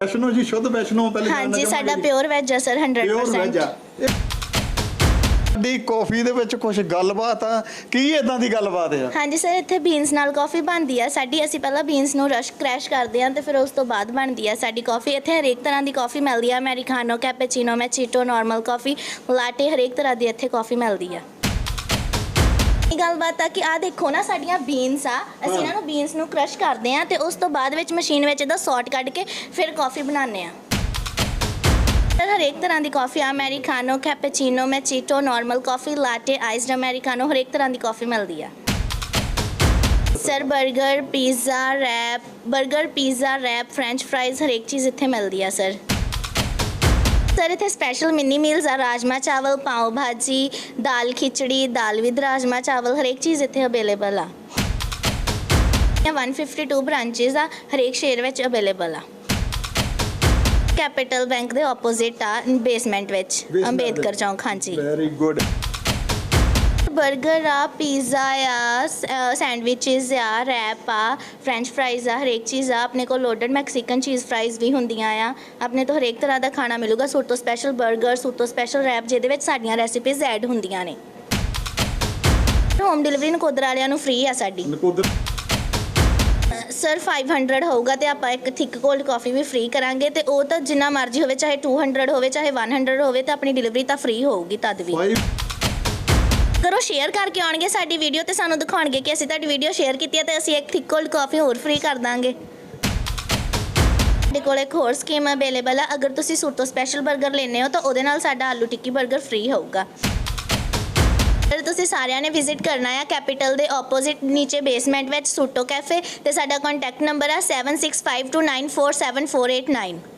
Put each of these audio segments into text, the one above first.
ਵੈਸ਼ਨੋ ਜੀ ਸ਼ੁੱਧ ਵੈਸ਼ਨੋ ਪਹਿਲੇ ਹਾਂਜੀ ਸਾਡਾ ਪਿਓਰ ਵੈਜ ਆ ਸਰ ਪਿਓਰ ਵੈਜ 100% ਆ ਸਾਡੀ ਕਾਫੀ ਦੇ ਵਿੱਚ ਕੁਝ ਗੱਲਬਾਤ ਆ। ਕੀ ਇਦਾਂ ਦੀ ਗੱਲਬਾਤ ਆ? ਹਾਂਜੀ ਸਰ ਇੱਥੇ ਬੀਨਸ ਨਾਲ ਕਾਫੀ ਬਣਦੀ ਆ। ਸਾਡੀ ਅਸੀਂ ਪਹਿਲਾਂ ਬੀਨਸ ਨੂੰ ਰਸ਼ ਕ੍ਰੈਸ਼ ਕਰਦੇ ਆ ਤੇ ਫਿਰ ਉਸ ਤੋਂ ਬਾਅਦ ਬਣਦੀ ਆ ਸਾਡੀ ਕਾਫੀ। ਇੱਥੇ ਹਰੇਕ ਤਰ੍ਹਾਂ ਦੀ ਕਾਫੀ ਮਿਲਦੀ ਆ। ਅਮਰੀਕਾਨੋ ਕੈਪੇਚੀਨੋ ਮੈਚੀਟੋ ਨਾਰਮਲ ਕਾਫੀ ਲਾਟੇ ਹਰੇਕ ਤਰ੍ਹਾਂ ਦੀ ਇੱਥੇ ਕਾਫੀ ਮਿਲਦੀ ਆ। ਇਹ ਗੱਲਬਾਤ ਆ ਕਿ ਆ ਦੇਖੋ ਨਾ ਸਾਡੀਆਂ ਬੀਨਸ ਆ ਅਸੀਂ। ਇਹਨਾਂ ਨੂੰ ਬੀਨਸ ਨੂੰ ਕ੍ਰਸ਼ ਕਰਦੇ ਆ ਤੇ ਉਸ ਤੋਂ ਬਾਅਦ ਵਿੱਚ ਮਸ਼ੀਨ ਵਿੱਚ ਇਹਦਾ ਸੌਟ ਕੱਢ ਕੇ ਫਿਰ ਕਾਫੀ ਬਣਾਉਂਦੇ ਆ। ਸਰ ਹਰੇਕ ਤਰ੍ਹਾਂ ਦੀ ਕਾਫੀ ਆ ਅਮਰੀਕਾਨੋ cappuccino macchiato normal coffee latte iced ਅਮਰੀਕਾਨੋ ਹਰੇਕ ਤਰ੍ਹਾਂ ਦੀ ਕਾਫੀ ਮਿਲਦੀ ਆ। Sir 버ਗਰ pizza rap 버ਗਰ pizza rap French fries ਹਰੇਕ ਚੀਜ਼ ਇੱਥੇ ਮਿਲਦੀ ਆ ਸਰ। ਸਰ ਇੱਥੇ ਸਪੈਸ਼ਲ ਮਿੰਨੀ ਮੀਲਸ ਆ ਰਾਜਮਾ ਚਾਵਲ ਪਾਓ ਭਾਜੀ ਦਾਲ ਖਿਚੜੀ ਦਾਲ ਵਿਦ ਰਾਜਮਾ ਚਾਵਲ ਹਰੇਕ ਚੀਜ਼ ਇੱਥੇ ਅਵੇਲੇਬਲ ਆ। ਇਹ 152 ਬ੍ਰਾਂਚੇਸ ਆ ਹਰੇਕ ਸ਼ਹਿਰ ਵਿੱਚ ਅਵੇਲੇਬਲ ਆ। ਕੈਪੀਟਲ ਬੈਂਕ ਦੇ ਆਪੋਜ਼ਿਟ ਆ ਬੇਸਮੈਂਟ ਵਿੱਚ ਅੰਬੇਦਕਰ ਚੌਂਕ ਹਾਂਜੀ। ਵੈਰੀ ਗੁੱਡ 버ਗਰ ਆ ਪੀਜ਼ਾ ਆ ਸੈਂਡਵਿਚਸ ਆ ਰੈਪ ਆ ਫ੍ਰੈਂਚ ਫ੍ਰਾਈਜ਼ ਆ ਹਰੇਕ ਚੀਜ਼ ਆ। ਆਪਣੇ ਕੋਲ ਲੋਡਡ ਮੈਕਸੀਕਨ ਚੀਜ਼ ਫ੍ਰਾਈਜ਼ ਵੀ ਹੁੰਦੀਆਂ ਆ। ਆਪਣੇ ਤੋਂ ਹਰੇਕ ਤਰ੍ਹਾਂ ਦਾ ਖਾਣਾ ਮਿਲੂਗਾ। ਸੂਟ ਤੋਂ ਸਪੈਸ਼ਲ 버ਗਰ ਸੂਟ ਤੋਂ ਸਪੈਸ਼ਲ ਰੈਪ ਜਿਹਦੇ ਵਿੱਚ ਸਾਡੀਆਂ ਰੈਸਿਪੀਜ਼ ਐਡ ਹੁੰਦੀਆਂ ਨੇ। ਹੋਮ ਡਿਲੀਵਰੀ ਨਕੋਦਰ ਵਾਲਿਆਂ ਨੂੰ ਫ੍ਰੀ ਆ ਸਾਡੀ। ਨਕੋਦਰ ਸਰ 500 ਹੋਊਗਾ ਤੇ ਆਪਾਂ ਇੱਕ ਥਿਕ ਕੋਲਡ ਕਾਫੀ ਵੀ ਫ੍ਰੀ ਕਰਾਂਗੇ ਤੇ ਉਹ ਤਾਂ ਜਿੰਨਾ ਮਰਜ਼ੀ ਹੋਵੇ ਚਾਹੇ 200 ਹੋਵੇ ਚਾਹੇ 100 ਹੋਵੇ ਤਾਂ ਆਪਣੀ ਡਿਲੀਵਰੀ ਤਾਂ ਫ੍ਰੀ ਹੋਊਗੀ ਤਦ ਵੀ। ਕਰੋ ਸ਼ੇਅਰ ਕਰਕੇ ਆਉਣਗੇ ਸਾਡੀ ਵੀਡੀਓ ਤੇ ਸਾਨੂੰ ਦਿਖਾਉਣਗੇ ਕਿ ਅਸੀਂ ਤੁਹਾਡੀ ਵੀਡੀਓ ਸ਼ੇਅਰ ਕੀਤੀ ਹੈ ਤੇ ਅਸੀਂ ਇੱਕ ਥਿਕ ਕੋਲਡ ਕਾਫੀ ਹੋਰ ਫ੍ਰੀ ਕਰ ਦਾਂਗੇ। ਸਾਡੇ ਕੋਲ ਇੱਕ ਹੋਰ ਸਕੀਮ ਅਵੇਲੇਬਲ ਹੈ ਅਗਰ ਤੁਸੀਂ ਸੂਟ ਸਪੈਸ਼ਲ 버ਗਰ ਲੈਨੇ ਹੋ ਤਾਂ ਉਹਦੇ ਨਾਲ ਸਾਡਾ ਆਲੂ ਟਿੱਕੀ 버ਗਰ ਫ੍ਰੀ ਹੋਊਗਾ। ਫਿਰ ਤੁਸੀਂ ਸਾਰਿਆਂ ਨੇ ਵਿਜ਼ਿਟ ਕਰਨਾ ਹੈ ਕੈਪੀਟਲ ਦੇ ਆਪੋਜ਼ਿਟ ਨੀਚੇ ਬੇਸਮੈਂਟ ਵਿੱਚ ਸੂਟੋ ਕੈਫੇ ਤੇ ਸਾਡਾ ਕੰਟੈਕਟ ਨੰਬਰ ਹੈ 7652947489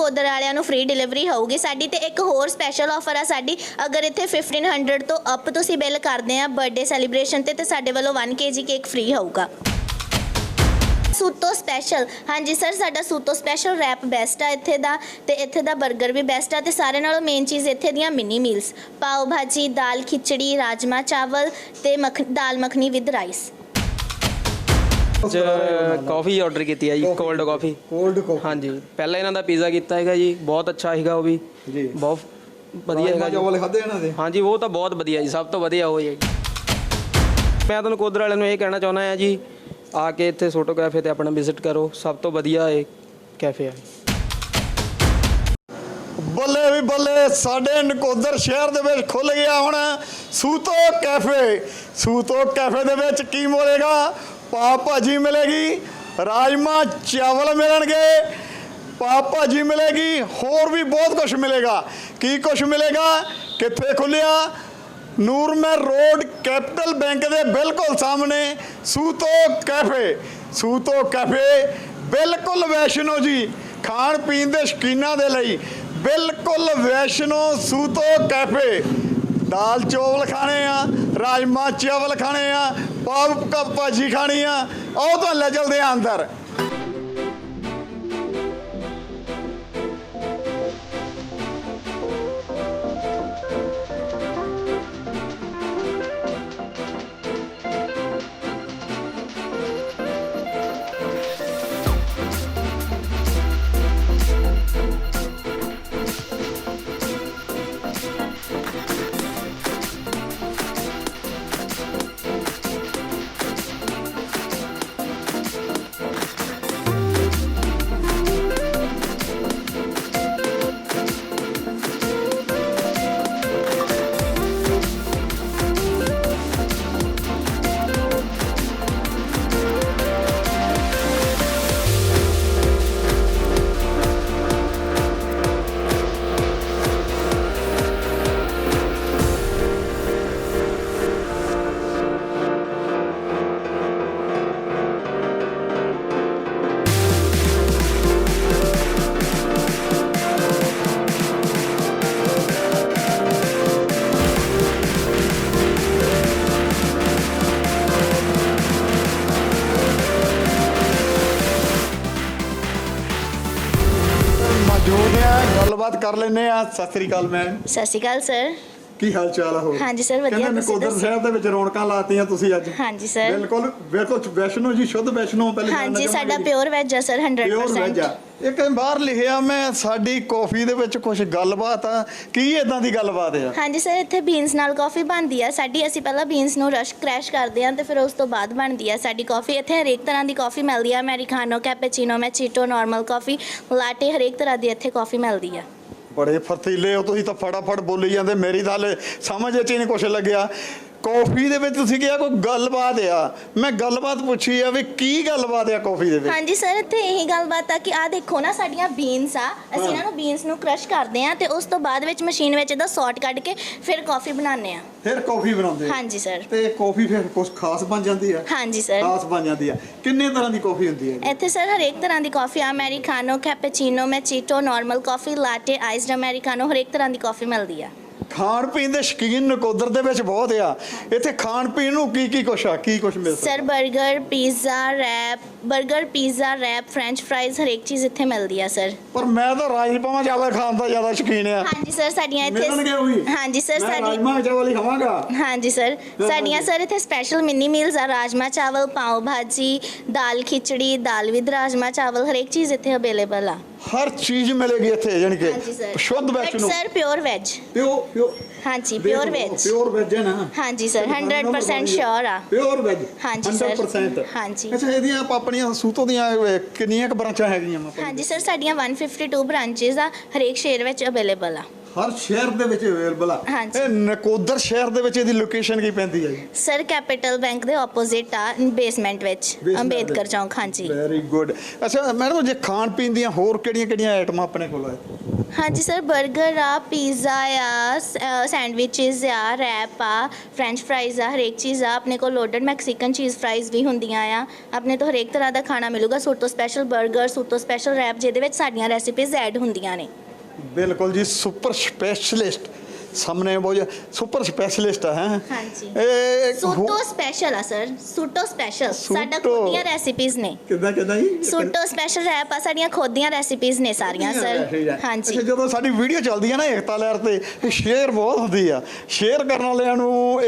ਕੋਦਰ ਵਾਲਿਆਂ ਨੂੰ ਫ੍ਰੀ ਡਿਲੀਵਰੀ ਹੋਊਗੀ। ਸਾਡੀ ਤੇ ਇੱਕ ਹੋਰ ਸਪੈਸ਼ਲ ਆਫਰ ਆ ਸਾਡੀ। ਅਗਰ ਇੱਥੇ 1500 ਤੋਂ ਅਪ ਤੁਸੀਂ ਬਿੱਲ ਕਰਦੇ ਆ ਬਰਥਡੇ ਸੈਲੀਬ੍ਰੇਸ਼ਨ ਤੇ ਤੇ ਸਾਡੇ ਵੱਲੋਂ 1 kg ਕੇਕ ਫ੍ਰੀ ਹੋਊਗਾ। ਸੂਤੋ ਸਪੈਸ਼ਲ ਹਾਂਜੀ ਸਰ ਸਾਡਾ ਸੂਤੋ ਸਪੈਸ਼ਲ ਰੈਪ ਬੈਸਟ ਆ ਇੱਥੇ ਦਾ, ਤੇ ਇੱਥੇ ਦਾ 버ਗਰ ਵੀ ਬੈਸਟ ਆ, ਤੇ ਸਾਰੇ ਨਾਲੋਂ ਮੇਨ ਚੀਜ਼ ਇੱਥੇ ਦੀਆਂ ਮਿਨੀ ਮੀਲਸ ਪਾਓ ਭਾਜੀ, ਦਾਲ ਖਿਚੜੀ, ਰਾਜਮਾ ਚਾਵਲ ਤੇ ਮੱਖ, ਦਾਲ ਮੱਖਣੀ ਵਿਦ ਰਾਈਸ ਚ ਕਾਫੀ ਆਰਡਰ ਕੀਤੀ ਹੈ ਜੀ ਕੋਲਡ ਕਾਫੀ ਕੋਲਡ ਕਾਫੀ ਹਾਂਜੀ ਪਹਿਲਾਂ ਇਹਨਾਂ ਦਾ ਪੀਜ਼ਾ ਕੀਤਾ ਹੈਗਾ ਜੀ ਬਹੁਤ ਅੱਛਾ ਹੈਗਾ ਉਹ ਵੀ। ਜੀ। ਬਹੁਤ ਵਧੀਆ ਹੈਗਾ ਜੀ। ਚਾਵਲ ਖਾਦੇ ਇਹਨਾਂ ਦੇ? ਹਾਂਜੀ ਉਹ ਤਾਂ ਬਹੁਤ ਵਧੀਆ ਜੀ ਸਭ ਤੋਂ ਵਧੀਆ ਉਹ ਜੀ। ਮੈਂ ਤੁਹਾਨੂੰ ਕੋਦਰ ਵਾਲਿਆਂ ਨੂੰ ਇਹ ਕਹਿਣਾ ਚਾਹੁੰਦਾ ਹਾਂ ਜੀ ਆ ਕੇ ਇੱਥੇ ਸੋਟੋ ਕੈਫੇ ਤੇ ਆਪਣਾ ਵਿਜ਼ਿਟ ਕਰੋ ਸਭ ਤੋਂ ਵਧੀਆ ਇਹ ਕੈਫੇ ਹੈ ਬੱਲੇ ਵੀ ਬੱਲੇ ਸਾਡੇ ਨਕੋਦਰ ਸ਼ਹਿਰ ਦੇ ਵਿੱਚ ਖੁੱਲ ਗਿਆ ਹੁਣ ਸੂਤੋ ਕੈਫੇ ਸੂਤੋ ਕੈਫੇ ਦੇ ਵਿੱਚ ਕੀ ਮਿਲੇਗਾ? ਪਾਵ ਭਾਜੀ ਮਿਲੇਗੀ, ਰਾਜਮਾ ਚਾਵਲ ਮਿਲਣਗੇ ਪਾਵ ਭਾਜੀ ਮਿਲੇਗੀ, ਹੋਰ ਵੀ ਬਹੁਤ ਕੁਝ ਮਿਲੇਗਾ। ਕੀ ਕੁਝ ਮਿਲੇਗਾ? ਕਿੱਥੇ ਖੁੱਲਿਆ ਨੂਰਮਹਿਰ ਰੋਡ ਕੈਪੀਟਲ ਬੈਂਕ ਦੇ ਬਿਲਕੁਲ ਸਾਹਮਣੇ, ਸੂਤੋ ਕੈਫੇ ਸੂਤੋ ਕੈਫੇ, ਬਿਲਕੁਲ ਵੈਸ਼ਨੋ ਜੀ, ਖਾਣ ਪੀਣ ਦੇ ਸ਼ੌਕੀਨਾਂ ਦੇ ਲਈ, ਬਿਲਕੁਲ ਵੈਸ਼ਨੋ ਸੂਤੋ ਕੈਫੇ। ਦਾਲ ਚੌਲ ਖਾਣੇ ਆ, ਰਾਜਮਾ ਚਾਵਲ ਖਾਣੇ ਆ ਪਾਵ ਕੱਪ ਭਾਜੀ ਖਾਣੀ ਆ ਉਹ ਤਾਂ ਲੈ ਚਲਦੇ ਆ ਅੰਦਰ। ਕਰ ਲੈਨੇ ਆ। ਸਤਿ ਸ੍ਰੀ ਅਕਾਲ ਮੈਮ ਸਤਿ ਸ਼੍ਰੀ ਅਕਾਲ ਸਰ ਕੀ ਹਾਲ ਚਾਲ ਆ ਹੋਰ? ਹਾਂਜੀ sir, ਵਧੀਆ, ਕਹਿੰਦੇ ਤੁਸੀਂ ਨਕੋਦਰ ਦੱਸੋ। ਸ਼ਹਿਰ ਦੇ ਵਿੱਚ ਰੌਣਕਾਂ ਲਾਤੀਆਂ ਤੁਸੀਂ ਅੱਜ। ਹਾਂਜੀ ਸਰ ਬਿਲਕੁਲ। ਬਿਲਕੁਲ ਵੈਸ਼ਨੋ ਜੀ ਸ਼ੁੱਧ ਵੈਸ਼ਨੋ ਪਹਿਲੇ ਹਾਂਜੀ ਸਾਡਾ ਪਿਓਰ ਵੈਜ ਆ ਸਰ ਪਿਓਰ ਵੈਜ 100% ਆ। ਇੱਕ ਬਾਹਰ ਲਿਖਿਆ ਮੈਂ ਸਾਡੀ ਕਾਫੀ ਦੇ ਵਿੱਚ ਕੁਝ ਗੱਲਬਾਤ ਆ। ਕੀ ਇਦਾਂ ਦੀ ਗੱਲਬਾਤ ਆ? ਹਾਂਜੀ ਸਰ ਇੱਥੇ ਬੀਨਸ ਨਾਲ ਕਾਫੀ ਬਣਦੀ ਆ। ਸਾਡੀ ਅਸੀਂ ਪਹਿਲਾਂ ਬੀਨਸ ਨੂੰ ਰਸ਼ ਕ੍ਰੈਸ਼ ਕਰਦੇ ਆ ਤੇ ਫਿਰ ਉਸ ਤੋਂ ਬਾਅਦ ਬਣਦੀ ਆ ਸਾਡੀ ਕਾਫੀ ਇੱਥੇ ਹਰੇਕ ਤਰ੍ਹਾਂ ਦੀ ਕਾਫੀ ਮਿਲਦੀ ਆ। ਅਮਰੀਕਾਨੋ ਕੈਪੇਚੀਨੋ ਮੈਚੀਟੋ ਨਾਰਮਲ ਕਾਫੀ ਲਾਟੇ ਹਰੇਕ ਤਰ੍ਹਾਂ ਦੀ ਇੱਥੇ ਕਾਫੀ ਮਿਲਦੀ ਆ। ਬੜੇ ਫਰਤੀਲੇ ਹੋ, ਤੁਸੀਂ ਤਾਂ ਫਟਾਫਟ ਬੋਲੀ ਜਾਂਦੇ, ਮੇਰੀ ਤਾਂ ਹਲੇ ਸਮਝ ਚ ਹੀ ਨਹੀਂ ਕੁਛ ਲੱਗਿਆ। ਕਾਫੀ ਦੇ ਵਿੱਚ ਤੁਸੀਂ ਕਿਹਾ ਕੋਈ ਗੱਲਬਾਤ ਆ। ਮੈਂ ਗੱਲਬਾਤ ਪੁੱਛੀ ਆ ਵੀ ਕੀ ਗੱਲਬਾਤ ਆ ਕਾਫੀ ਦੇ ਵਿੱਚ? ਹਾਂਜੀ ਸਰ ਇੱਥੇ ਇਹੀ ਗੱਲਬਾਤ ਆ ਕਿ ਆ ਦੇਖੋ ਨਾ ਸਾਡੀਆਂ ਬੀਨਸ ਆ। ਅਸੀਂ ਇਹਨਾਂ ਨੂੰ ਬੀਨਸ ਨੂੰ ਕ੍ਰਸ਼ ਕਰਦੇ ਆ ਤੇ ਉਸ ਤੋਂ ਬਾਅਦ ਵਿੱਚ ਮਸ਼ੀਨ ਵਿੱਚ ਇਹਦਾ ਸੌਟ ਕੱਢ ਕੇ ਫਿਰ ਕਾਫੀ ਬਣਾਉਂਦੇ ਆ। ਫਿਰ ਕਾਫੀ ਬਣਾਉਂਦੇ ਆ। ਹਾਂਜੀ ਸਰ। ਤੇ ਕਾਫੀ ਫਿਰ ਕੁਝ ਖਾਸ ਬਣ ਜਾਂਦੀ ਆ? ਹਾਂਜੀ ਸਰ। ਖਾਸ ਬਣ ਜਾਂਦੀ ਆ। ਕਿੰਨੇ ਤਰ੍ਹਾਂ ਦੀ ਕਾਫੀ ਹੁੰਦੀ ਹੈ ਇੱਥੇ ਸਰ ਹਰੇਕ ਤਰ੍ਹਾਂ ਦੀ ਕਾਫੀ ਆ। Americano cappuccino macchiato normal coffee latte iced americano ਹਰੇਕ ਤਰ੍ਹਾਂ ਦੀ ਕਾਫੀ ਮਿਲਦੀ ਆ। ਖਾਣ ਪੀਣ ਦੇ ਸ਼ੌਕੀਨ ਨਕੋਦਰ ਦੇ ਵਿੱਚ ਬਹੁਤ ਆ। ਇੱਥੇ ਖਾਣ ਪੀਣ ਨੂੰ ਕੀ ਕੀ ਕੁਛ ਆ? ਕੀ ਕੁਛ ਮਿਲ ਸਕਦਾ? Sir 버ਗਰ pizza rap 버ਗਰ pizza rap French fries ਹਰੇਕ ਚੀਜ਼ ਇੱਥੇ ਮਿਲਦੀ ਆ ਸਰ ਪਰ ਮੈਂ ਤਾਂ ਰਾਜਪਾਵਾਂ ਚਾਵਲ ਖਾਣ ਦਾ ਜ਼ਿਆਦਾ ਸ਼ੌਕੀਨ ਆ। ਹਾਂਜੀ ਸਰ ਸਾਡੀਆਂ ਮਿਲਣਗੇ ਉਹ ਇੱਥੇ ਹਾਂਜੀ ਸਰ ਮੈਂ ਸਾਡੀ ਰਾਜਮਾ ਚਾਵਲ ਹੀ ਖਾਵਾਂਗਾ। ਹਾਂਜੀ ਸਰ ਸਾਡੀਆਂ ਸਰ ਇੱਥੇ ਸਪੈਸ਼ਲ ਮਿੰਨੀ ਮੀਲਸ ਆ ਰਾਜਮਾ ਚਾਵਲ ਪਾਓ ਭਾਜੀ ਦਾਲ ਖਿਚੜੀ ਦਾਲ ਵਿਦ ਰਾਜਮਾ ਚਾਵਲ ਹਰੇਕ ਚੀਜ਼ ਇੱਥੇ ਅਵੇਲੇਬਲ ਆ। ਹਰ ਚੀਜ਼ ਮਿਲੇਗੀ ਇੱਥੇ ਜਾਣੀ ਕਿ ਹਾਂਜੀ ਸਰ ਸ਼ੁੱਧ ਬਟ ਵੈਸ਼ਨੋ ਸਰ ਪਿਓਰ ਵੈਜ ਪਿਓ ਪਿਓ ਹਾਂਜੀ ਪਿਓਰ ਵੈਜ ਪਿਓਰ ਵੈਜ ਹੈ ਨਾ। ਹਾਂਜੀ ਸਰ 100% ਸ਼ੋਰ ਆ। ਪਿਓਰ ਵੈਜ ਹਾਂਜੀ sir, 100% ਹਾਂਜੀ। ਅੱਛਾ ਇਹਦੀਆਂ ਆਪ- ਆਪਣੀਆਂ ਸੂਤੋ ਦੀਆਂ ਕਿੰਨੀਆਂ ਕੁ ਬ੍ਰਾਂਚਾਂ ਹੈਗੀਆਂ? ਆਪਾਂ ਹਾਂਜੀ ਸਰ ਸਾਡੀਆਂ 152 ਬ੍ਰਾਂਚੇਸ ਆ ਹਰੇਕ ਸ਼ਹਿਰ ਵਿੱਚ ਅਵੇਲੇਬਲ ਆ। ਹਰ ਸ਼ਹਿਰ ਦੇ ਵਿੱਚ ਅਵੇਲੇਬਲ ਆ। ਹਾਂਜੀ। ਇਹ ਨਕੋਦਰ ਸ਼ਹਿਰ ਦੇ ਵਿੱਚ ਇਹਦੀ ਲੋਕੇਸ਼ਨ ਕੀ ਪੈਂਦੀ ਹੈ ਜੀ? ਸਰ ਕੈਪੀਟਲ ਬੈਂਕ ਦੇ ਆਪੋਜ਼ਿਟ ਆ ਬੇਸਮੈਂਟ ਵਿੱਚ Basement ਅੰਬੇਦਕਰ ਵਿੱਚ। ਚੌਂਕ ਹਾਂਜੀ। ਵੈਰੀ ਗੁੱਡ ਅੱਛਾ ਮੈਡਮ ਜੇ ਖਾਣ ਪੀਣ ਦੀਆਂ ਹੋਰ ਕਿਹੜੀਆਂ ਕਿਹੜੀਆਂ ਆਈਟਮਾਂ ਆਪਣੇ ਕੋਲ ਹੈ ਹਾਂਜੀ ਸਰ 버ਗਰ ਆ ਪੀਜ਼ਾ ਆ ਸੈਂਡਵਿਚਸ ਆ ਰੈਪ ਆ ਫ੍ਰੈਂਚ ਫ੍ਰਾਈਜ਼ ਆ ਹਰੇਕ ਚੀਜ਼ ਆ ਆਪਣੇ ਕੋਲ ਲੋਡਡ ਮੈਕਸੀਕਨ ਚੀਜ਼ ਫ੍ਰਾਈਜ਼ ਵੀ ਹੁੰਦੀਆਂ ਆ। ਆਪਣੇ ਤੋਂ ਹਰੇਕ ਤਰ੍ਹਾਂ ਦਾ ਖਾਣਾ ਮਿਲੂਗਾ ਸੂਟੋ ਸਪੈਸ਼ਲ 버ਗਰ ਸੂਟੋ ਸਪੈਸ਼ਲ ਰੈਪ ਜਿਹਦੇ ਵਿੱਚ ਸਾਡੀਆਂ ਰੈਸਿਪੀਜ਼ ਐਡ ਹੁੰਦੀਆਂ ਨੇ। ਬਿਲਕੁਲ ਜੀ ਸੁਪਰ ਸਪੈਸ਼ਲਿਸਟ। ਸਾਹਮਣੇ ਬਹੁਤ ਸੁਪਰ ਸਪੈਸ਼ਲਿਸਟ ਹੈ? ਹਾਂਜੀ। ਇਹ ਸੂਟੋ ਸਪੈਸ਼ਲ ਆ ਸਰ। ਸੂਟੋ ਸਪੈਸ਼ਲ। ਸਾਡਾ। ਖੁਦ ਦੀਆਂ ਰੈਸਿਪੀਜ਼ ਨੇ। ਕਿੱਦਾਂ ਕਿੱਦਾਂ ਜੀ? ਸੂਟੋ ਸਪੈਸ਼ਲ ਰੈਪ ਆ ਸਾਡੀਆਂ ਖੁਦ ਦੀਆਂ ਰੈਸਿਪੀਜ਼ ਨੇ ਸਾਰੀਆਂ ਸਰ। ਹਾਂਜੀ। ਅੱਛਾ ਜਦੋਂ ਸਾਡੀ ਵੀਡੀਓ ਚੱਲਦੀ ਹੈ ਨਾ ਏਕਤਾ ਲਹਿਰ ਤੇ ਇਹ ਸ਼ੇਅਰ ਬਹੁਤ ਹੁੰਦੀ ਆ। ਸ਼ੇਅਰ ਕਰਨ ਵਾਲਿਆਂ ਨੂੰ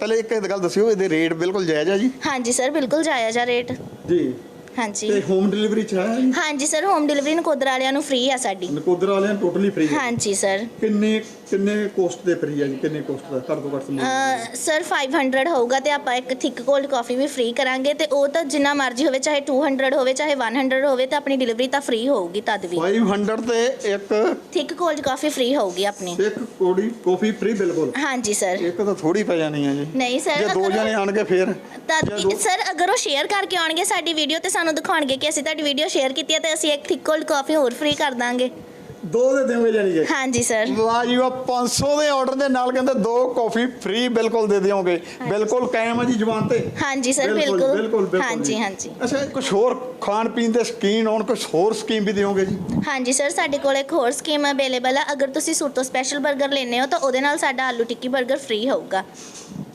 ਪਹਿਲੇ ਇੱਕ ਗੱਲ ਦੱਸਿਓ ਇਹਦੇ ਰੇਟ ਬਿਲਕੁਲ ਜਾਇਜ਼ ਆ ਜੀ? ਹਾਂਜੀ ਸਰ ਬਿਲਕੁਲ ਜਾਇਜ਼ ਆ ਰੇਟ। ਜੀ। ਹਾਂਜੀ। ਤੇ ਹੋਮ ਡਿਲੀਵਰੀ ਚ ਹੈ? ਹਾਂਜੀ ਸਰ ਹੋਮ ਡਿਲੀਵਰੀ ਨਕੋਦਰ ਵਾਲਿਆਂ ਨੂੰ ਫ੍ਰੀ ਆ ਸਾਡੀ। ਨਕੋਦਰ ਵਾਲਿਆਂ ਟੋਟਲੀ ਫ੍ਰੀ ਹੈ। ਹਾਂਜੀ ਸਰ ਕਿੰਨੇ ਕਿੰਨੇ ਕੋਸਟ ਦੇ ਫ੍ਰੀ ਹੈ ਜੀ? ਕਿੰਨੇ ਕੋਸਟ ਦਾ? ਘੱਟ ਤੋਂ ਘੱਟ ਸਮਾਨ ਸਰ 500 ਹੋਊਗਾ ਤੇ ਆਪਾਂ ਇੱਕ ਥਿਕ ਕੋਲਡ ਕਾਫੀ ਵੀ ਫ੍ਰੀ ਕਰਾਂਗੇ ਤੇ ਉਹ ਤਾਂ ਜਿੰਨਾ ਮਰਜ਼ੀ ਹੋਵੇ ਚਾਹੇ 200 ਹੋਵੇ ਚਾਹੇ 100 ਹੋਵੇ ਤਾਂ ਆਪਣੀ ਡਿਲੀਵਰੀ ਤਾਂ ਫ੍ਰੀ ਹੋਊਗੀ ਤਦ ਵੀ। 500 ਤੇ ਇੱਕ ਥਿਕ ਕੋਲਡ ਕਾਫੀ ਫ੍ਰੀ ਹੋਊਗੀ ਆਪਣੀ। ਇੱਕ ਕੋੜੀ ਕਾਫੀ ਫ੍ਰੀ ਬਿਲਕੁਲ। ਹਾਂਜੀ ਸਰ ਇੱਕ ਤਾਂ ਥੋੜੀ ਪੈ ਜਾਣੀ ਹੈ ਜੀ। ਨਹੀਂ ਸਰ ਜੇ ਦੋ ਅਗਰ- ਜਣੇ ਆਣਗੇ ਫੇਰ। ਤਦ ਦੋ- ਸਰ ਅਗਰ ਉਹ ਸ਼ੇਅਰ ਕਰਕੇ ਆਉਣਗੇ ਸਾਡੀ ਵੀਡੀਓ ਤੇ ਸਾਨੂੰ ਦਿਖਾਉਣਗੇ ਕਿ ਅਸੀਂ ਤੁਹਾਡੀ ਵੀਡੀਓ ਸ਼ੇਅਰ ਕੀਤੀ ਹੈ ਤੇ ਅਸੀਂ ਇੱਕ ਥਿਕ ਕੋਲਡ ਕਾਫੀ ਹੋਰ ਫ੍ਰੀ ਕਰ ਦਾਂਗੇ। ਦੋ ਦੇ ਦੇਵਾਂਗੇ ਜਾਨੀ ਕਿ? ਹਾਂਜੀ ਸਰ ਵਾਹ ਜੀ ਵਾਹ 500 ਦੇ ਆਰਡਰ ਦੇ ਨਾਲ ਕਹਿੰਦੇ ਦੋ ਕਾਫੀ ਫ੍ਰੀ ਬਿਲਕੁਲ ਦੇ ਦਿਓਗੇ। ਬਿਲਕੁਲ ਕਾਇਮ ਹੈ ਜੀ ਜ਼ੁਬਾਨ ਤੇ। ਹਾਂਜੀ ਸਰ ਬਿਲਕੁਲ ਬਿਲਕੁਲ। ਬਿਲਕੁਲ ਹਾਂਜੀ ਜੀ। ਹਾਂਜੀ। ਅੱਛਾ ਕੁਝ ਹੋਰ ਖਾਣ ਪੀਣ ਦੇ ਸਕੀਨ ਹੋਣ ਕੁਝ ਹੋਰ ਸਕੀਮ ਵੀ ਦਿਓਗੇ ਜੀ? ਹਾਂਜੀ ਸਰ ਸਾਡੇ ਕੋਲ ਇੱਕ ਹੋਰ ਸਕੀਮ ਅਵੇਲੇਬਲ ਆ। ਅਗਰ ਤੁਸੀਂ ਸੂਟੋ ਸਪੈਸ਼ਲ 버ਗਰ ਲੈਨੇ ਹੋ ਤਾਂ ਉਹਦੇ ਨਾਲ ਸਾਡਾ ਆਲੂ ਟਿੱਕੀ 버ਗਰ ਫ੍ਰੀ ਹੋਊਗਾ।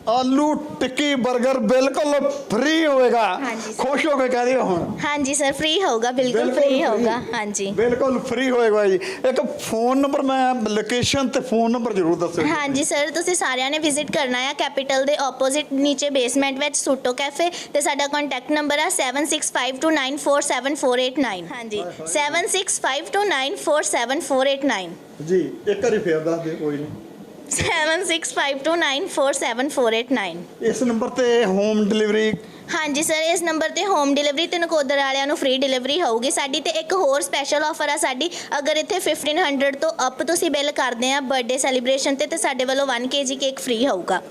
ਆਲੂ ਟਿੱਕੀ 버ਗਰ ਬਿਲਕੁਲ ਫ੍ਰੀ ਹੋਵੇਗਾ। ਹਾਂਜੀ ਸਰ। ਖੁਸ਼ ਹੋ ਕੇ ਕਹਿ ਦਿਓ ਹੁਣ। ਹਾਂਜੀ ਸਰ ਫ੍ਰੀ ਹੋਊਗਾ ਬਿਲਕੁਲ ਫ੍ਰੀ free। ਹੋਊਗਾ ਹਾਂਜੀ। ਬਿਲਕੁਲ ਫ੍ਰੀ ਹੋਏਗਾ ਜੀ। ਇੱਕ ਫੋਨ ਨੰਬਰ ਮੈਂ ਲੋਕੇਸ਼ਨ ਤੇ ਫੋਨ ਨੰਬਰ ਜ਼ਰੂਰ ਦੱਸਿਓ ਜੀ। ਹਾਂਜੀ ਸਰ ਤੁਸੀਂ ਸਾਰਿਆਂ ਨੇ ਵਿਜ਼ਿਟ ਕਰਨਾ ਹੈ ਕੈਪੀਟਲ ਦੇ ਆਪੋਜ਼ਿਟ ਨੀਚੇ ਬੇਸਮੈਂਟ ਵਿੱਚ ਸੂਟੋ ਕੈਫੇ ਤੇ ਸਾਡਾ ਕੰਟੈਕਟ ਨੰਬਰ ਹੈ 7652947489 ਹਾਂਜੀ 7652947489 ਜੀ ਇੱਕ ਵਾਰੀ ਫੇਰ ਦੱਸ ਦਿਓ ਕੋਈ ਨਹੀਂ 7652947489 ਇਸ ਨੰਬਰ ਤੇ ਹੋਮ ਡਿਲੀਵਰੀ ਹਾਂਜੀ ਸਰ ਇਸ ਨੰਬਰ ਤੇ ਹੋਮ ਡਿਲੀਵਰੀ ਤੇ ਨਕੋਦਰ ਵਾਲਿਆਂ ਨੂੰ ਫ੍ਰੀ ਡਿਲੀਵਰੀ ਹੋਊਗੀ। ਸਾਡੀ ਤੇ ਇੱਕ ਹੋਰ ਸਪੈਸ਼ਲ ਆਫਰ ਆ ਸਾਡੀ। ਅਗਰ ਇੱਥੇ 1500 ਤੋਂ ਅਪ ਤੁਸੀਂ ਬਿੱਲ ਕਰਦੇ ਆ ਬਰਥਡੇ ਸੈਲੀਬ੍ਰੇਸ਼ਨ ਤੇ ਤੇ ਸਾਡੇ ਵੱਲੋਂ 1 ਕੇਜੀ ਕੇਕ ਫ੍ਰੀ ਹੋਊਗਾ।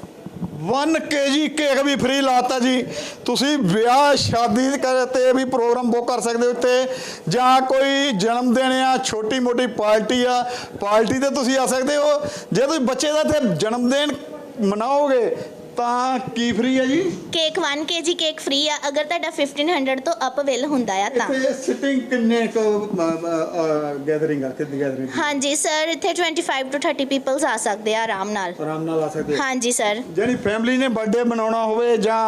1 ਕੇਜੀ ਕੇਕ ਵੀ ਫ੍ਰੀ ਲਾਤਾ ਜੀ। ਤੁਸੀਂ ਵਿਆਹ, ਸ਼ਾਦੀ ਕਰ- ਤੇ ਵੀ ਪ੍ਰੋਗਰਾਮ ਬੁੱਕ ਕਰ ਸਕਦੇ ਹੋ ਤੇ ਜਾਂ ਕੋਈ ਜਨਮ ਦਿਨ ਆ ਛੋਟੀ ਮੋਟੀ ਪਾਰਟੀ ਆ, ਪਾਰਟੀ ਤੇ ਤੁਸੀਂ ਆ ਸਕਦੇ ਹੋ। ਜੇ ਤੁਸੀਂ ਬੱਚੇ ਦਾ ਤੇ ਜਨਮ ਦਿਨ ਮਨਾਓਗੇ ਤਾਂ ਕੀ ਫ੍ਰੀ ਹੈ ਜੀ? ਕੇਕ 1 ਕੇਜੀ ਕੇਕ ਫ੍ਰੀ ਆ। ਅਗਰ ਤੁਹਾਡਾ 1500 ਤੋਂ ਅਪ ਬਿੱਲ ਹੁੰਦਾ ਆ ਤਾਂ। ਇੱਥੇ ਸਿਟਿੰਗ ਕਿੰਨੇ ਕੁ ਗੈਦਰਿੰਗ ਆ? ਕਿੰਨੀ ਗੈਦਰਿੰਗ ਹਾਂਜੀ ਸਰ ਇੱਥੇ 25 ਤੋਂ 30 ਪੀਪਲਸ ਆ ਸਕਦੇ ਆ ਆਰਾਮ ਨਾਲ। ਆਰਾਮ ਨਾਲ ਆ ਸਕਦੇ। ਹਾਂਜੀ ਸਰ ਜਿਹੜੀ ਫੈਮਿਲੀ ਨੇ ਬਰਥਡੇ ਮਨਾਉਣਾ ਹੋਵੇ ਜਾਂ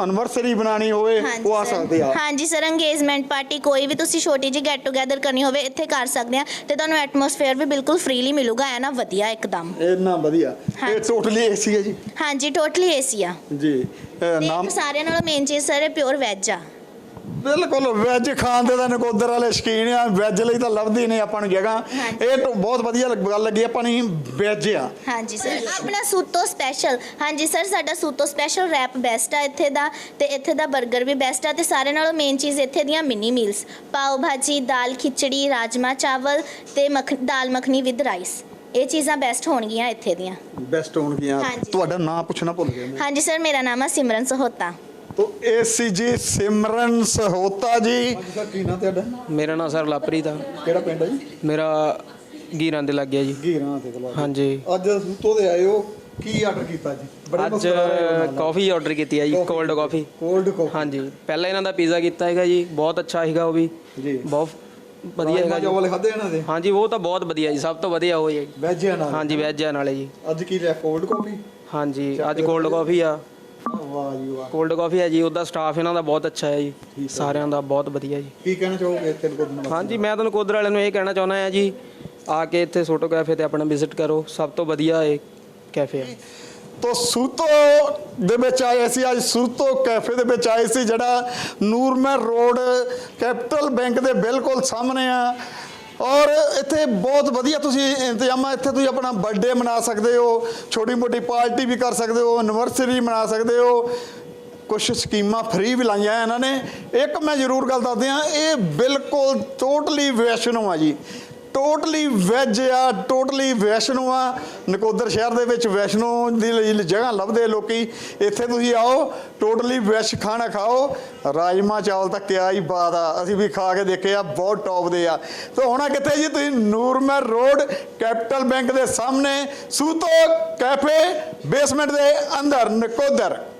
ਐਨਵਰਸਰੀ ਬਣਾਣੀ ਹੋਵੇ ਉਹ ਆ। ਸਕਦੇ ਆ। ਹਾਂਜੀ ਸਰ ਅੰਗੇਜਮੈਂਟ ਪਾਰਟੀ ਕੋਈ ਵੀ ਤੁਸੀਂ ਛੋਟੀ ਜਿਹੀ ਗੈਟ ਟੂਗੇਦਰ ਕਰਨੀ ਹੋਵੇ ਇੱਥੇ ਕਰ ਸਕਦੇ ਆ ਤੇ ਤੁਹਾਨੂੰ ਐਟਮੋਸਫੇਅਰ ਵੀ ਬਿਲਕੁਲ ਫ੍ਰੀਲੀ ਮਿਲੂਗਾ ਐ ਨਾ ਵਧੀਆ ਇੱਕਦਮ। ਇੰਨਾ ਵਧੀਆ। ਇਹ। ਟੋਟਲੀ ਏਸੀ ਹੈ ਜੀ। ਹਾਂਜੀ ਟੋਟਲੀ ਏਸੀ ਆ। ਜੀ ਨਾਮ ਸਾਰਿਆਂ ਨਾਲੋਂ ਮੇਨ ਚੀਜ਼ ਸਰ ਪਿਓਰ ਵੈਜ ਆ। ਬਿਲਕੁਲ ਵੈਜ ਖਾਣ ਦੇ ਤਾਂ ਨਕੋਦਰ ਵਾਲੇ ਸ਼ਕੀਨ ਆ ਵੈਜ ਲਈ ਤਾਂ ਲੱਭਦੀ ਨਹੀਂ ਆਪਾਂ ਨੂੰ ਜਗ੍ਹਾ। ਇਹ ਤਾਂ ਬਹੁਤ ਵਧੀਆ ਗੱਲ ਲੱਗੀ ਆਪਾਂ ਨੂੰ ਵੈਜ ਆ। ਹਾਂਜੀ ਸਰ ਆਪਣਾ ਸੂਤੋ ਸਪੈਸ਼ਲ ਹਾਂਜੀ ਸਰ ਸਾਡਾ ਸੂਤੋ ਸਪੈਸ਼ਲ ਰੈਪ ਬੈਸਟ ਆ ਇੱਥੇ ਦਾ ਤੇ ਇੱਥੇ ਦਾ 버ਗਰ ਵੀ ਬੈਸਟ ਆ ਤੇ ਸਾਰੇ ਨਾਲੋਂ ਮੇਨ ਚੀਜ਼ ਇੱਥੇ ਦੀਆਂ ਮਿਨੀ ਮੀਲਸ ਪਾਓ ਭਾਜੀ ਦਾਲ ਖਿਚੜੀ ਰਾਜਮਾ ਚਾਵਲ ਤੇ ਮੱਖ ਦਾਲ ਮੱਖਣੀ ਵਿਦ ਰਾਈਸ ਇਹ ਚੀਜ਼ਾਂ ਬੈਸਟ ਹੋਣਗੀਆਂ ਇੱਥੇ ਦੀਆਂ। ਬੈਸਟ ਹੋਣਗੀਆਂ। ਤੁਹਾਡਾ ਨਾਮ ਪੁੱਛਣਾ ਭੁੱਲ ਗਿਆ ਮੈਂ। ਹਾਂਜੀ ਸਰ ਮੇਰਾ ਨਾਮ ਆ ਸਿਮਰਨ ਸਹੋਤਾ। ਤੋ ਏਸੀ ਜੀ ਸਿਮਰਨ ਸਹੋਤਾ ਜੀ। ਸਰ ਕੀ ਨਾਮ ਤੁਹਾਡਾ? ਮੇਰਾ ਨਾਮ ਸਰ ਲਾਪਰੀ ਦਾ ਕਿਹੜਾ ਪਿੰਡ ਹੈ ਜੀ? ਮੇਰਾ ਗੀਰਾਂ ਦੇ ਲੱਗ ਗਿਆ ਜੀ। ਗੀਰਾਂ ਤੇ ਕਲਾ ਹਾਂਜੀ। ਅੱਜ ਸੂਤੋ ਦੇ ਆਏ ਹੋ ਕੀ ਆਰਡਰ ਕੀਤਾ ਜੀ? ਅੱਜ ਕਾਫੀ ਆਰਡਰ ਕੀਤੀ ਹੈ ਜੀ ਕੋਲਡ ਕਾਫੀ ਕੋਲਡ ਕਾਫੀ ਹਾਂਜੀ। ਪਹਿਲਾਂ ਇਹਨਾਂ ਦਾ ਪੀਜ਼ਾ ਕੀਤਾ ਹੈਗਾ ਜੀ ਬਹੁਤ ਅੱਛਾ ਹੈਗਾ ਉਹ ਵੀ। ਜੀ। ਬਹੁਤ ਵਧੀਆ ਹੈਗਾ ਜੀ। ਚਾਵਲ ਖਾਦੇ ਇਹਨਾਂ ਦੇ? ਹਾਂਜੀ ਉਹ ਤਾਂ ਬਹੁਤ ਵਧੀਆ ਜੀ ਸਭ ਤੋਂ ਵਧੀਆ ਉਹ ਹੀ ਹੈ ਜੀ। ਵੈਜ ਨਾਲ। ਹਾਂਜੀ ਵੈਜ ਨਾਲੇ ਜੀ। ਅੱਜ ਕੀ ਲਿਆ ਕੋਲਡ ਕਾਫੀ ਹਾਂਜੀ ਅੱਜ ਕੋਲਡ ਕਾਫੀ ਆ। ਵਾਹ ਜੀ ਵਾਹ ਕੋਲਡ ਕਾਫੀ ਹੈ ਜੀ ਉਹਦਾ ਸਟਾਫ ਇਹਨਾਂ ਦਾ ਬਹੁਤ ਅੱਛਾ ਹੈ ਜੀ ਸਾਰਿਆਂ ਦਾ ਬਹੁਤ ਵਧੀਆ ਜੀ। ਕੀ ਕਹਿਣਾ ਚਾਹੋਗੇ ਇੱਥੇ ਨਕੋਦਰ ਹਾਂਜੀ ਮੈਂ ਤੁਹਾਨੂੰ ਕੋਦਰ ਵਾਲਿਆਂ ਨੂੰ ਇਹ ਕਹਿਣਾ ਚਾਹੁੰਦਾ ਹਾਂ ਜੀ ਆ ਕੇ ਇੱਥੇ ਸੋਟੋ ਕੈਫੇ ਤੇ ਆਪਣਾ ਵਿਜ਼ਿਟ ਕਰੋ ਸਭ ਤੋਂ ਵਧੀਆ ਇਹ ਕੈਫੇ ਆ ਤੋ ਸੂਤੋ ਦੇ ਵਿੱਚ ਆਏ ਸੀ ਅੱਜ ਸੂਤੋ ਕੈਫੇ ਦੇ ਵਿੱਚ ਆਏ ਸੀ ਜਿਹੜਾ ਨੂਰਮਹਿਰ ਰੋਡ ਕੈਪੀਟਲ ਬੈਂਕ ਦੇ ਬਿਲਕੁਲ ਸਾਹਮਣੇ ਆ। ਔਰ ਇੱਥੇ ਬਹੁਤ ਵਧੀਆ ਤੁਸੀਂ ਇੰਤਜ਼ਾਮਾਂ ਇੱਥੇ ਤੁਸੀਂ ਆਪਣਾ ਬਰਥਡੇ ਮਨਾ ਸਕਦੇ ਹੋ ਛੋਟੀ ਮੋਟੀ ਪਾਰਟੀ ਵੀ ਕਰ ਸਕਦੇ ਹੋ ਐਨਵਰਸਰੀ ਮਨਾ ਸਕਦੇ ਹੋ। ਕੁਝ ਸਕੀਮਾਂ ਫ੍ਰੀ ਵੀ ਲਾਈਆਂ ਇਹਨਾਂ ਨੇ। ਇੱਕ ਮੈਂ ਜ਼ਰੂਰ ਗੱਲ ਦੱਸਦੇ ਆ ਇਹ ਬਿਲਕੁਲ ਟੋਟਲੀ ਵੈਸ਼ਨੋ ਆ ਜੀ। ਟੋਟਲੀ ਵੈਜ ਆ, ਟੋਟਲੀ ਵੈਸ਼ਨੋ ਆ। ਨਕੋਦਰ ਸ਼ਹਿਰ ਦੇ ਵਿੱਚ ਵੈਸ਼ਨੋ ਦੀ ਲਈ ਜਗ੍ਹਾ ਲੱਭਦੇ ਲੋਕੀ। ਇੱਥੇ ਤੁਸੀਂ ਆਓ, ਟੋਟਲੀ ਵੈਸ਼ ਖਾਣਾ ਖਾਓ। ਰਾਜਮਾ ਚਾਵਲ ਤਾਂ ਕਿਆ ਹੀ ਬਾਤ ਆ। ਅਸੀਂ ਵੀ ਖਾ ਕੇ ਦੇਖੇ ਆ, ਬਹੁਤ ਟੌਪ ਦੇ ਆ। ਤੇ ਹੋਣਾ ਕਿੱਥੇ ਜੀ? ਤੁਸੀਂ ਨੂਰਮਹਿਰ ਰੋਡ, ਕੈਪੀਟਲ ਬੈਂਕ ਦੇ ਸਾਹਮਣੇ ਸੂਤੋ ਕੈਫੇ, ਬੇਸਮੈਂਟ ਦੇ ਅੰਦਰ ਨਕੋਦਰ।